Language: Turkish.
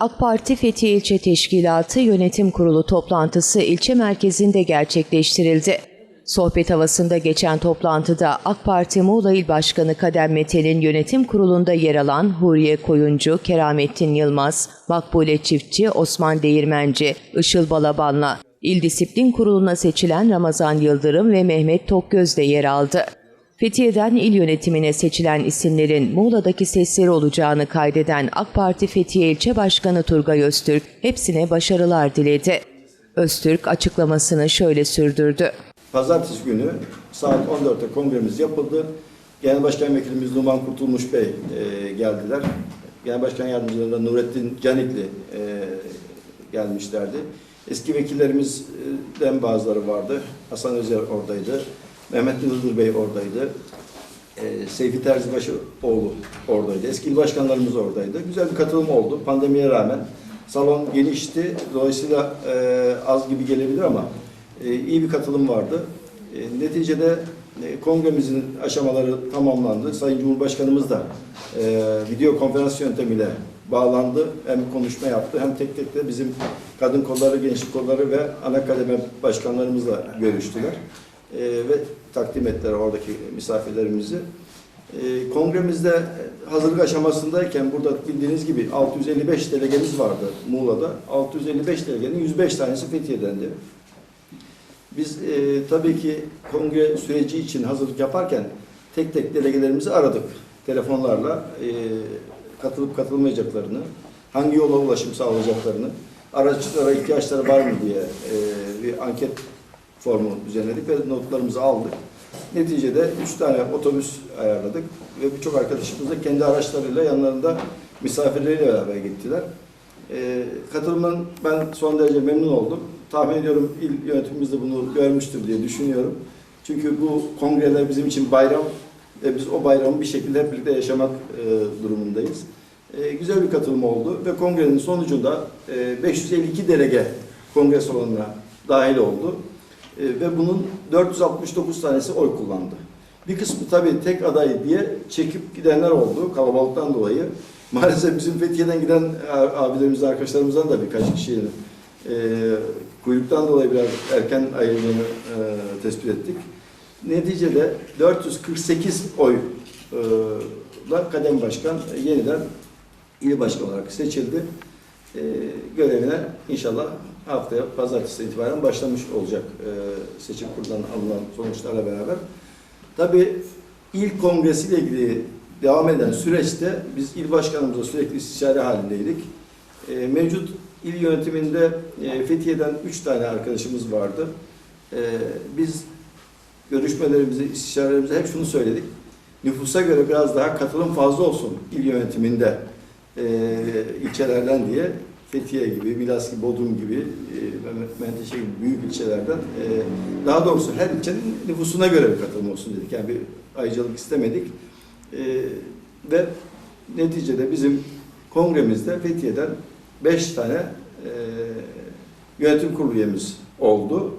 AK Parti Fethiye İlçe Teşkilatı Yönetim Kurulu toplantısı ilçe merkezinde gerçekleştirildi. Sohbet havasında geçen toplantıda AK Parti Muğla İl Başkanı Kadem Mete'nin yönetim kurulunda yer alan Huriye Koyuncu, Keramettin Yılmaz, Makbule Çiftçi, Osman Değirmenci, Işıl Balaban'la İl Disiplin Kurulu'na seçilen Ramazan Yıldırım ve Mehmet Tokgöz de yer aldı. Fethiye'den il yönetimine seçilen isimlerin Muğla'daki sesleri olacağını kaydeden AK Parti Fethiye İlçe Başkanı Turgay Öztürk hepsine başarılar diledi. Öztürk açıklamasını şöyle sürdürdü. Pazartesi günü saat 14'te kongremiz yapıldı. Genel Başkan Vekilimiz Numan Kurtulmuş Bey e, geldiler. Genel Başkan Yardımcılarından Nurettin Canikli e, gelmişlerdi. Eski vekillerimizden bazıları vardı. Hasan Özer oradaydı. Mehmet Yıldız Bey oradaydı. E, Seyfi Terzibaşı oğlu oradaydı. Eski il başkanlarımız oradaydı. Güzel bir katılım oldu pandemiye rağmen. Salon genişti. Dolayısıyla e, az gibi gelebilir ama e, iyi bir katılım vardı. E, neticede e, kongremizin aşamaları tamamlandı. Sayın Cumhurbaşkanımız da e, video konferans yöntemiyle bağlandı. Hem konuşma yaptı hem tek tek de bizim kadın kolları, gençlik kolları ve ana kademe başkanlarımızla görüştüler. E, ve takdim ettiler oradaki misafirlerimizi. E, kongremizde hazırlık aşamasındayken burada bildiğiniz gibi 655 delegemiz vardı Muğla'da. 655 delegenin 105 tanesi Fethiye'dendi. Biz e, tabii ki kongre süreci için hazırlık yaparken tek tek delegelerimizi aradık. Telefonlarla e, katılıp katılmayacaklarını, hangi yola ulaşım sağlayacaklarını, araçlara ihtiyaçları var mı diye e, bir anket formu düzenledik ve notlarımızı aldık. Neticede üç tane otobüs ayarladık ve birçok arkadaşımız da kendi araçlarıyla yanlarında misafirleriyle beraber gittiler. E, katılımdan ben son derece memnun oldum. Tahmin ediyorum il yönetimimiz de bunu görmüştür diye düşünüyorum. Çünkü bu kongreler bizim için bayram ve biz o bayramı bir şekilde hep birlikte yaşamak e, durumundayız. E, güzel bir katılım oldu ve kongrenin sonucunda e, 552 delege kongre salonuna dahil oldu. E, ve bunun 469 tanesi oy kullandı. Bir kısmı tabii tek aday diye çekip gidenler oldu kalabalıktan dolayı. Maalesef bizim Fethiye'den giden abilerimiz, arkadaşlarımızdan da birkaç kişinin e, kuyruktan dolayı biraz erken ayrıldığını e, tespit ettik. Neticede 448 oyla Kadem Başkan yeniden il başkanı olarak seçildi. E, görevine inşallah haftaya pazartesi itibaren başlamış olacak e, seçim kurulundan alınan sonuçlarla beraber. Tabii il kongresiyle ilgili devam eden süreçte biz il başkanımızla sürekli istişare halindeydik. E, mevcut il yönetiminde e, Fethiye'den üç tane arkadaşımız vardı. E, biz görüşmelerimizi, istişarelerimizi hep şunu söyledik. Nüfusa göre biraz daha katılım fazla olsun il yönetiminde e, ilçelerden diye Fethiye gibi, Milas Bodrum gibi, e, Menteşe gibi büyük ilçelerden e, daha doğrusu her ilçenin nüfusuna göre bir katılım olsun dedik. Yani bir ayrıcalık istemedik. E, ve neticede bizim kongremizde Fethiye'den beş tane yönetim kurulu üyemiz oldu.